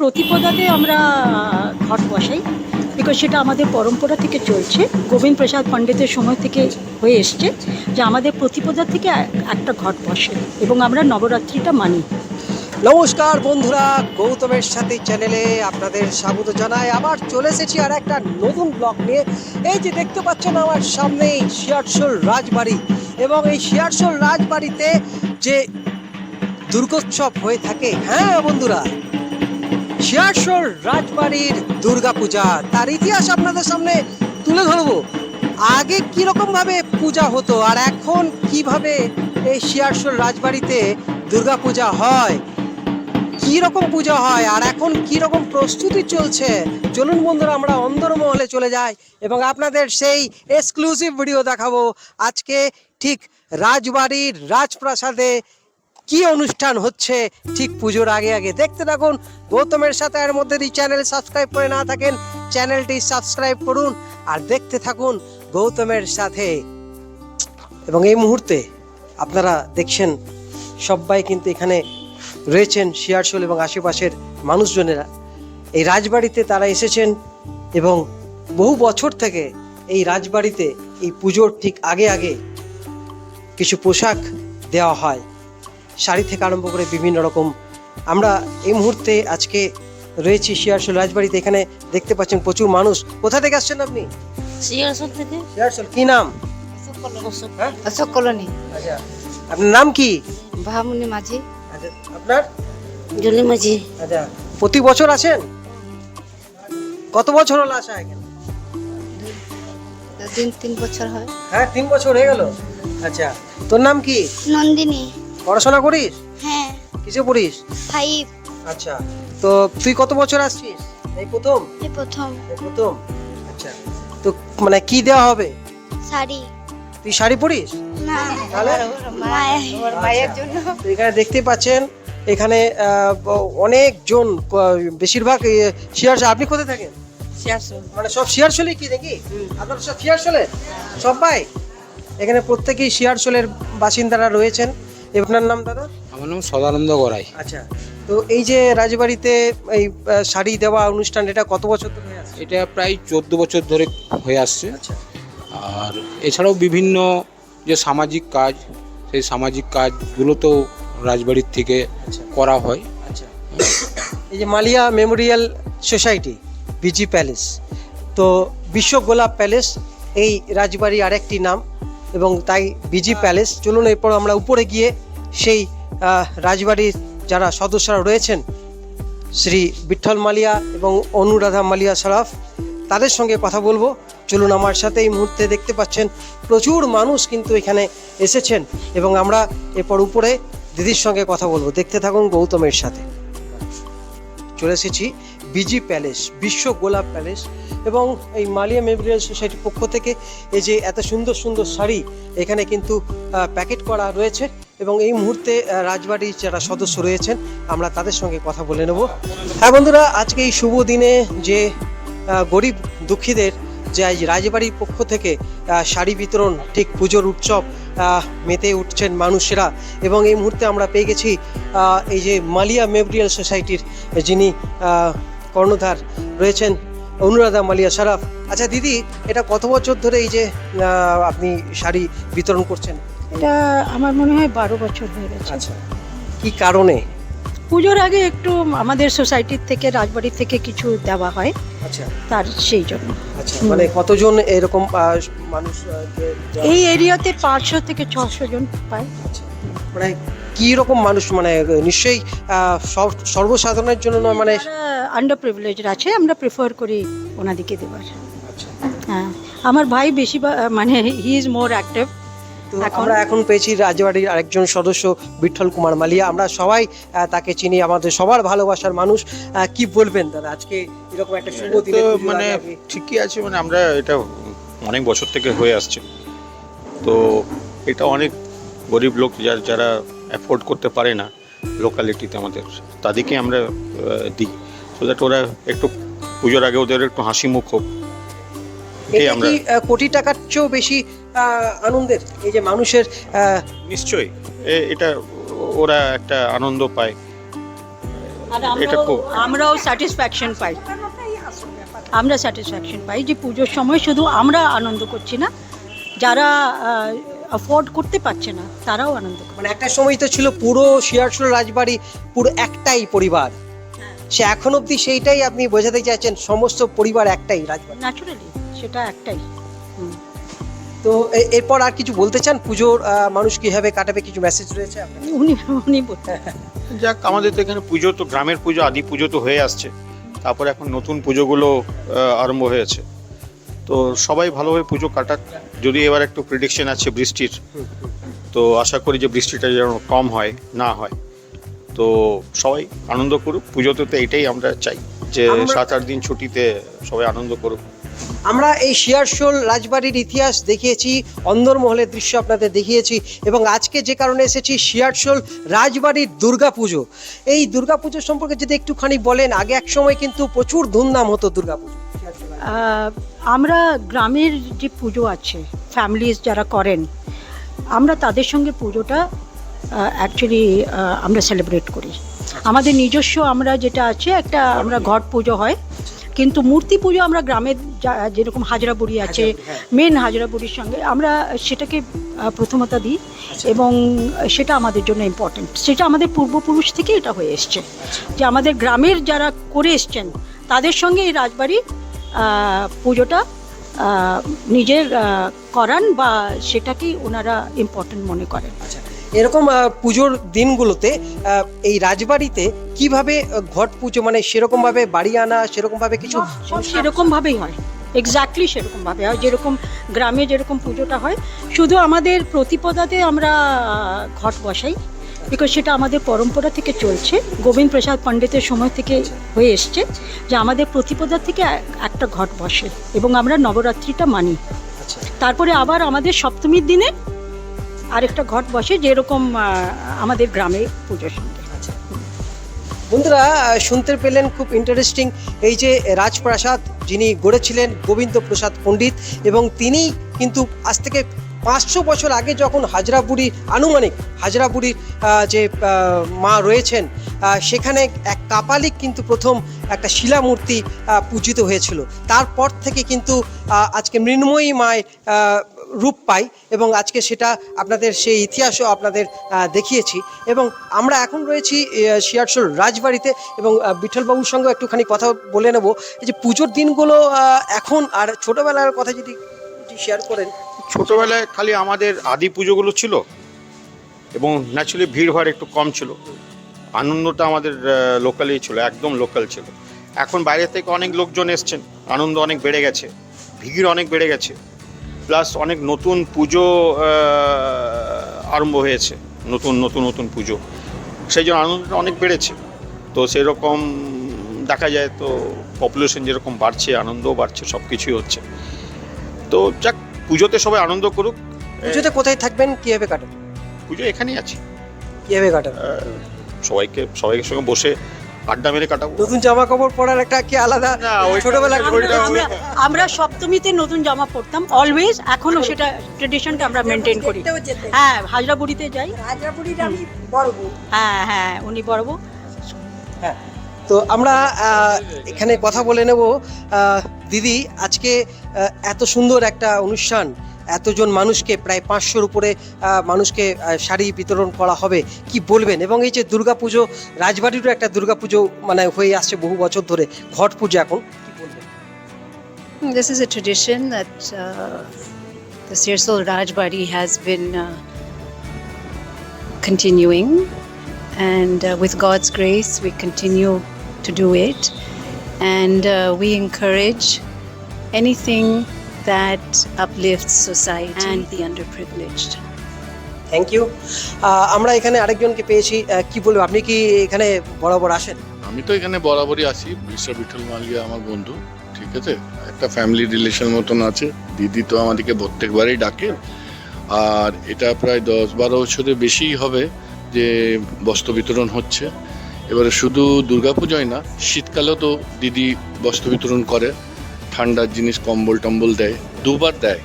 প্রতিপদাতে আমরা ঘট বসাই বিকজ সেটা আমাদের পরম্পরা থেকে চলছে। গোবিন্দ প্রসাদ পণ্ডিতের সময় থেকে হয়ে এসছে যে আমাদের প্রতিপদা থেকে একটা ঘট বসে এবং আমরা নবরাত্রিটা মানি। নমস্কার বন্ধুরা, গৌতমের সাথে চ্যানেলে আপনাদের স্বাগত জানাই। আবার চলে এসেছি আর একটা নতুন ব্লগ নিয়ে। এই যে দেখতে পাচ্ছেন আমার সামনেই শিয়ারশোল রাজবাড়ি এবং এই শিয়ারশোল রাজবাড়িতে যে দুর্গোৎসব হয়ে থাকে হ্যাঁ বন্ধুরা? শিয়ারশোল রাজবাড়ির দুর্গাপূজা। তার ইতিহাস আপনাদের সামনে তুলে ধরবো। আগে কীরকম ভাবে পূজা হতো আর এখন কীভাবে এই শিয়ারশোল রাজবাড়িতে দুর্গাপূজা হয় কি রকম পূজা হয় আর এখন কি রকম প্রস্তুতি চলছে, চলুন বন্ধুরা আমরা অন্দরমহলে চলে যাই এবং আপনাদের সেই এক্সক্লুসিভ ভিডিও দেখাবো। আজকে ঠিক রাজবাড়ির রাজপ্রাসাদে কি অনুষ্ঠান হচ্ছে? ঠিক পুজোর আগে আগে দেখতে থাকুন। গৌতমের সাথে এর মধ্যে যদি চ্যানেল সাবস্ক্রাইব করে না থাকেন চ্যানেলটি সাবস্ক্রাইব করুন আর দেখতে থাকুন গৌতমের সাথে। এবং এই মুহূর্তে আপনারা দেখছেন, সবাই কিন্তু এখানে রয়েছেন শিয়ারশোল এবং আশেপাশের মানুষজনেরা। এই রাজবাড়িতে তারা এসেছেন এবং বহু বছর থেকে এই রাজবাড়িতে এই পুজোর ঠিক আগে আগে কিছু পোশাক দেওয়া হয়। শাড়ি থেকে আরম্ভ করে বিভিন্ন রকম। আমরা এই মুহূর্তে আজকে রয়েছি শিয়ারশোল রাজবাড়িতে। এখানে দেখতে পাচ্ছেন প্রচুর মানুষ। কোথা থেকে আসছেন আপনি? সিংহাসন থেকে? শিয়ারশোল কি নাম? অশোক কলোনি হ্যাঁ? অশোক কলোনি। আচ্ছা। আপনার নাম কি? ভামুনি মাঝি। আচ্ছা আপনার? জলি মাঝি। আচ্ছা প্রতি বছর আসেন? কত বছর হলো আসা এখানে? দিন তিন বছর হয়। হ্যাঁ তিন বছর হয়ে গেল। আচ্ছা তোর নাম কি? নন্দিনী। পড়াশোনা করিস? হ্যাঁ। কিসে পড়িস? ফাইভ। আচ্ছা তো তুই কত বছর আসছিস? এই প্রথম? এই প্রথম। এই প্রথম? আচ্ছা তো মানে কি দেওয়া হবে? শাড়ি। তুই শাড়ি পরিস? না। তাহলে? মায়ের। মায়ের জন্য। এখানে দেখতে পাচ্ছেন এখানে অনেকজন বেশিরভাগ শিয়ার আপনি কোথায় থাকেন? মানে সব শিয়ারশোলে কি নাকি? আপনারা সব শিয়ারশোলে সবাই এখানে প্রত্যেকেই শিয়ারশোলের বাসিন্দারা রয়েছেন। আপনার নাম দাদা? আমার নাম সদানন্দ গড়াই। আচ্ছা তো এই যে রাজবাড়িতে এই শাড়ি দেওয়া অনুষ্ঠান এটা কত বছর ধরে হয়ে আসছে? এটা প্রায় চোদ্দ বছর ধরে হয়ে আসছে। আচ্ছা। আর এছাড়াও বিভিন্ন যে সামাজিক কাজ সেই সামাজিক কাজগুলো তো রাজবাড়ির থেকে আচ্ছা। করা হয়। আচ্ছা। এই যে Malia memorial society BG palace তো বিশ্ব গোলাপ প্যালেস এই রাজবাড়ি আরেকটি নাম এবং তাই বিজি প্যালেস। চলুন এরপর আমরা উপরে গিয়ে সেই রাজবাড়ির যারা সদস্যরা রয়েছেন, শ্রী বিঠল মালিয়া এবং অনুরাধা মালিয়া সরাফ, তাদের সঙ্গে কথা বলব। চলুন আমার সাথে এই মুহূর্তে দেখতে পাচ্ছেন, প্রচুর মানুষ কিন্তু এখানে এসেছেন এবং আমরা এরপর উপরে দিদির সঙ্গে কথা বলব। দেখতে থাকুন গৌতমের সাথে। চলে এসেছি বিজি প্যালেস, বিশ্ব গোলাপ প্যালেস। এবং এই মালিয়া মেমোরিয়াল সোসাইটির পক্ষ থেকে এই যে এত সুন্দর সুন্দর শাড়ি, এখানে কিন্তু প্যাকেট করা রয়েছে এবং এই মুহূর্তে রাজবাড়ির যারা সদস্য রয়েছেন, আমরা তাদের সঙ্গে কথা বলে নেব। হ্যাঁ বন্ধুরা, আজকে এই শুভ দিনে যে গরিব দুঃখীদের যে আজ রাজবাড়ির পক্ষ থেকে শাড়ি বিতরণ, ঠিক পুজোর উৎসব মেতে উঠছেন মানুষেরা এবং এই মুহূর্তে আমরা পেয়ে গেছি এই যে মালিয়া মেমোরিয়াল সোসাইটির যিনি কর্ণধার রয়েছেন অনুরাধা মালিয়া সারাফ। আচ্ছা দিদি এটা কত বছর ধরে এই যে আপনি শাড়ি বিতরণ করছেন? এটা আমার মনে হয় বারো বছর হয়ে গেছে। আচ্ছা। কি কারণে? পুজোর আগে একটু আমাদের সোসাইটির থেকে রাজবাড়ির থেকে কিছু দেওয়া হয়। আচ্ছা। তার সেই জন্য। আচ্ছা মানে কতজন এরকম মানুষ এই এরিয়াতে পাঁচশো থেকে ছশো জন পায়। আচ্ছা। মানে কি রকম মানুষ? মানে নিশ্চয়ই সর্বসাধারণের জন্য নয় মানে আন্ডার প্রিভিলেজ আছে আমরা প্রেফার করি ওনাদিকে দেওয়ার আচ্ছা। হ্যাঁ আমার ভাই বেশি মানে হি ইজ মোর অ্যাক্টিভ এখন- আমরা এখন পেয়েছি রাজবাড়ির আরেকজন সদস্য বিঠল কুমার মালিয়া। আমরা সবাই তাকে চিনি আমাদের সবার ভালোবাসার মানুষ। কি বলবেন দাদা আজকে এরকম একটা শুভ দিনে মানে ঠিকই আছে মানে আমরা এটা অনেক বছর থেকে হয়ে আসছে। তো এটা অনেক গরিব লোক যারা যারা অ্যাফোর্ড করতে পারে না লোকালিটিতে আমাদের তাদেরকে আমরা দিই। সো দ্যাট ওরা একটু পুজোর আগে ওদের একটু হাসি মুখ হোক। এটা কি কোটি টাকার চেয়েও বেশি আনন্দের? এই যে মানুষের নিশ্চয়ই। এ- এটা ওরা একটা আনন্দ পায়। আর এটা আমরাও স্যাটিসফ্যাকশন পাই। আমরা স্যাটিসফ্যাকশন পাই যে পুজোর সময় শুধু আমরা আনন্দ করছি না যারা অ্যাফোর্ড করতে পারছে না তারাও আনন্দ করে মানে একটা সময় তো ছিল পুরো শিয়ারশোল রাজবাড়ি পুরো একটাই পরিবার। সে এখন অবধি সেইটাই আপনি বোঝাতে চাইছেন সমস্ত পরিবার একটাই রাজবাড়ি। ন্যাচুরালি সেটা একটাই। তো এ- এরপর আর কিছু বলতে চান? পুজোর মানুষ কীভাবে কাটাবে? কিছু মেসেজ রয়েছে? উনি উনি বলতে যাক আমাদের তো এখানে পুজো তো গ্রামের পুজো আদি পুজো তো হয়ে আসছে। তারপর এখন নতুন পুজোগুলো আরম্ভ হয়েছে। তো সবাই ভালোভাবে পুজো কাটাক। যদি এবার একটু প্রিডিকশন আছে বৃষ্টির তো আশা করি যে বৃষ্টিটা যেন কম হয় না হয়। তো সবাই আনন্দ করুক পুজোতে তো এটাই আমরা চাই যে সাত আট দিন ছুটিতে সবাই আনন্দ করুক। আমরা এই শিয়ারশোল রাজবাড়ির ইতিহাস দেখিয়েছি অন্দরমহলের দৃশ্য আপনাদের দেখিয়েছি এবং আজকে যে কারণে এসেছি শিয়ারশোল রাজবাড়ির দুর্গাপুজো। এই দুর্গাপুজো সম্পর্কে যদি একটুখানি বলেন আগে এক সময় কিন্তু প্রচুর ধুমধাম হতো দুর্গাপুজো। আহ, আমরা গ্রামের যে পুজো আছে ফ্যামিলিজ যারা করেন আমরা তাদের সঙ্গে পুজোটা অ্যাকচুয়ালি আমরা সেলিব্রেট করি। আমাদের নিজস্ব আমরা যেটা আছে একটা আমরা ঘট পুজো হয়। কিন্তু মূর্তি পুজো আমরা গ্রামের যা- যেরকম হাজরা বুড়ি আছে মেন হাজরা বুড়ির সঙ্গে আমরা সেটাকে প্রথমতা দিই এবং সেটা আমাদের জন্য ইম্পর্টেন্ট সেটা আমাদের পূর্বপুরুষ থেকে এটা হয়ে এসছে। যে আমাদের গ্রামের যারা করে এসছেন তাদের সঙ্গে এই রাজবাড়ি পুজোটা নিজের করান বা সেটাকেই ওনারা ইম্পর্টেন্ট মনে করেন। এরকম পুজোর দিনগুলোতে এই রাজবাড়িতে কীভাবে ঘট পুজো মানে সেরকম ভাবে বাড়ি আনা সেরকম ভাবে কিছু সেরকমভাবেই হয়। এক্স্যাক্টলি সেরকমভাবে। হয় যেরকম গ্রামে যেরকম পুজোটা হয় শুধু আমাদের প্রতিপদাতে আমরা ঘট বসাই বিকজ সেটা আমাদের পরম্পরা থেকে চলছে। গোবিন্দ প্রসাদ পণ্ডিতের সময় থেকে হয়ে এসছে যে আমাদের প্রতিপদা থেকে একটা ঘট বসে এবং আমরা নবরাত্রিটা মানি। আচ্ছা। তারপরে আবার আমাদের সপ্তমীর দিনে আরেকটা ঘট বসে যেরকম আমাদের গ্রামে পুজোর সঙ্গে বন্ধুরা শুনতে পেলেন খুব ইন্টারেস্টিং এই যে রাজপ্রাসাদ যিনি গড়েছিলেন গোবিন্দ প্রসাদ পণ্ডিত এবং তিনি কিন্তু আজ থেকে পাঁচশো বছর আগে যখন হাজরা বুড়ির আনুমানিক হাজরা বুড়ির যে মা রয়েছেন সেখানে এক কাপালিক কিন্তু প্রথম একটা শিলামূর্তি পূজিত হয়েছিল। তারপর থেকে কিন্তু আজকে মৃন্ময়ী আহ, রূপ পাই এবং আজকে সেটা আপনাদের সেই ইতিহাসও আপনাদের দেখিয়েছি। এবং আমরা এখন রয়েছি শিয়ারশোল রাজবাড়িতে এবং বিঠলবাবুর সঙ্গে একটুখানি কথা বলে নেব। যে পুজোর দিনগুলো এখন আর ছোটবেলার কথা যদি শেয়ার করেন। ছোটবেলায় খালি আমাদের আদি পুজোগুলো ছিল এবং ন্যাচুরালি ভিড় ভাড় একটু কম ছিল। আনন্দটা আমাদের লোকালেই ছিল, একদম লোকাল ছিল। এখন বাইরে থেকে অনেক লোকজন এসছেন, আনন্দ অনেক বেড়ে গেছে, ভিড় অনেক বেড়ে গেছে। প্লাস অনেক নতুন পুজো আরম্ভ হয়েছে। নতুন নতুন নতুন পুজো। সেই জন্য আনন্দটা অনেক বেড়েছে। তো সেরকম দেখা যায় তো পপুলেশন যেরকম বাড়ছে আনন্দও বাড়ছে সব কিছুই হচ্ছে। তো যাক পুজোতে সবাই আনন্দ করুক। পুজোতে কোথায় থাকবেন কীভাবে কাটাবেন? পুজো এখানেই আছে। কীভাবে কাটাবেন? সবাইকে সবাইকে সঙ্গে বসে আড্ডা মেরে কাটাবো। নতুন জামা কাপড় পরার একটা কি আলাদা না, ওইটা- ছোটবেলা আমরা- সপ্তমীতে নতুন জামা পরতাম অলওয়েজ এখনও সেটা ট্রেডিশনটা আমরা মেনটেন করি। হ্যাঁ হাজরা বুড়িতে যাই হ্যাঁ হ্যাঁ উনি বড় বউ। তো আমরা এখানে কথা বলে নেব। দিদি আজকে এত সুন্দর একটা অনুষ্ঠান এতজন মানুষকে প্রায় পাঁচশোর উপরে মানুষকে শাড়ি বিতরণ করা হবে কি বলবেন এবং এই যে দুর্গাপুজো রাজবাড়িরও একটা দুর্গাপুজো মানে হয়ে আসছে বহু বছর ধরে ঘট পুজো এখন This is a tradition that uh, the Sirsol Rajbari has been uh, continuing, and uh, with God's grace, we continue to do it. And uh, we encourage anything that uplifts society. And the underprivileged. Thank you আমরা এখানে আরেকজনকে পেয়েছি কি বলব আপনি কি এখানে বরাবর আসেন? আমি তো এখানে বরাবরই আসি মিস্টার বিঠল মালিয়া আমার বন্ধু ঠিক আছে? একটা ফ্যামিলি রিলেশন মতন আছে দিদি তো আমাদেরকে প্রত্যেকবারই ডাকে। আর এটা প্রায় দশ বারো বছরের বেশিই হবে যে বস্ত্র বিতরণ হচ্ছে। এবারে শুধু দুর্গাপুজোয় না শীতকালেও তো দিদি বস্ত্র বিতরণ করে। ঠান্ডার জিনিস কম্বল টম্বল দেয় দুবার দেয়।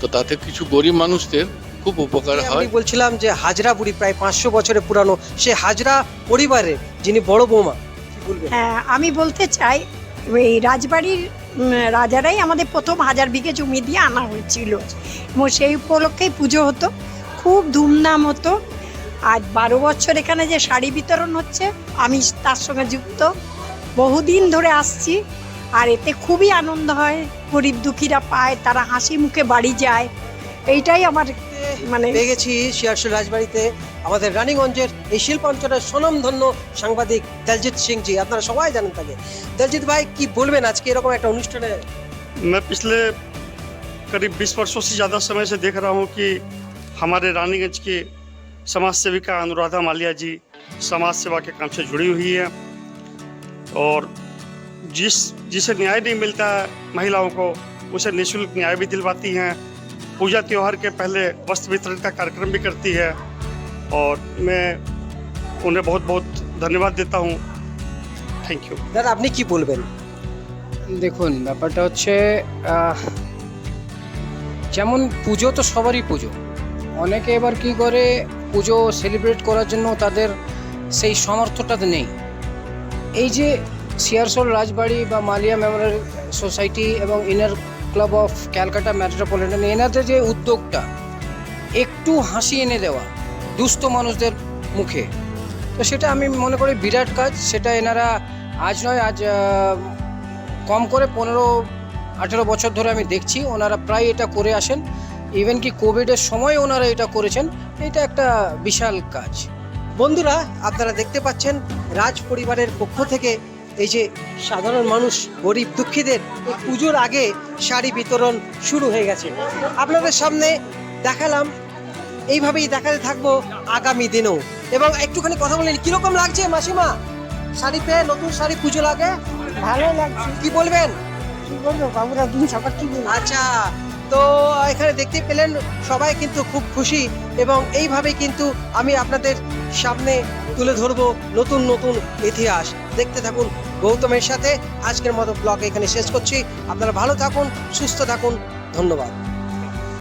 তো তাতে কিছু গরিব মানুষদের খুব উপকার হয়। আমি বলছিলাম যে হাজরা বুড়ি প্রায় পাঁচশো বছরের পুরানো সে হাজরা পরিবারের যিনি বড় বৌমা হ্যাঁ আমি বলতে চাই ওই রাজবাড়ির রাজারাই আমাদের প্রথম হাজার বিঘে জমি দিয়ে আনা হয়েছিল। এবং সেই উপলক্ষেই পুজো হতো খুব ধুমধাম হতো। আজ বারো বছর এখানে যে শাড়ি বিতরণ হচ্ছে আমি তার সঙ্গে যুক্ত। বহুদিন ধরে আসছি আর এতে খুবই আনন্দ হয় গরিব দুঃখীরা পায় তারা হাসি মুখে বাড়ি যায় এইটাই আমার মানে পেয়ে গেছি শিয়ারশোল রাজবাড়িতে আমাদের রানীগঞ্জের এই শিল্পাঞ্চলের স্বনামধন্য সাংবাদিক দলজিৎ সিং জি আপনারা সবাই জানেন তাকে দলজিৎ ভাই কি বলবেন আজকে এরকম একটা অনুষ্ঠানে मैं पिछले करीब 20 वर्षों से ज़्यादा समय से देख रहा हूँ कि हमारे रानीगंज की समाज सेविका अनुराधा मालिया जी समाज सेवा के काम से जुड़ी हुई है और जिस जिसे न्याय नहीं मिलता है महिलाओं को उसे निःशुल्क न्याय भी दिलवाती हैं पूजा त्यौहार के पहले वस्त्र वितरण का कार्यक्रम भी करती है और मैं उन्हें बहुत बहुत धन्यवाद देता हूँ थैंक यू দাদা আপনি কি বলবেন দেখুন ব্যাপারটা হচ্ছে আহ, যেমন পুজো তো সবারই পুজো অনেকে এবার কি করে পুজো সেলিব্রেট করার জন্য তাদের সেই সামর্থ্যটা নেই এই যে সিয়ারসোল রাজবাড়ি বা মালিয়া মেমোরিয়াল সোসাইটি এবং inner club of Calcutta metropolitan, এনাদের যে উদ্যোগটা, একটু হাসি এনে দেওয়া দুস্থ মানুষদের মুখে। তো সেটা আমি মনে করি বিরাট কাজ, সেটা এনারা আজ নয়, আজ কম করে পনেরো, আঠেরো বছর ধরে আমি দেখছি, ওনারা প্রায় এটা করে আসেন। ইভেন কি কোভিডের সময় ওনারা এটা করেছেন, এটা একটা বিশাল কাজ। বন্ধুরা, আপনারা দেখতে পাচ্ছেন রাজ পরিবারের পক্ষ থেকে এই যে সাধারণ মানুষ গরিব দুঃখীদের এই পুজোর আগে শাড়ি বিতরণ শুরু হয়ে গেছে। আপনাদের সামনে দেখালাম এইভাবেই দেখাতে থাকব আগামী দিনেও। এবং একটুখানি কথা বলেন কীরকম লাগছে মাসিমা? শাড়ি পেয়ে নতুন শাড়ি পুজো লাগে ভালো লাগছে। কি বলবেন? কি বলব বাবুরা দিন সবার কি আচ্ছা তো এখানে দেখতে পেলেন সবাই কিন্তু খুব খুশি এবং এইভাবে কিন্তু আমি আপনাদের সামনে তুলে ধরবো নতুন নতুন ইতিহাস। দেখতে থাকুন গৌতমের সাথে আজকের মতো ব্লগ এখানে শেষ করছি। আপনারা ভালো থাকুন সুস্থ থাকুন। ধন্যবাদ।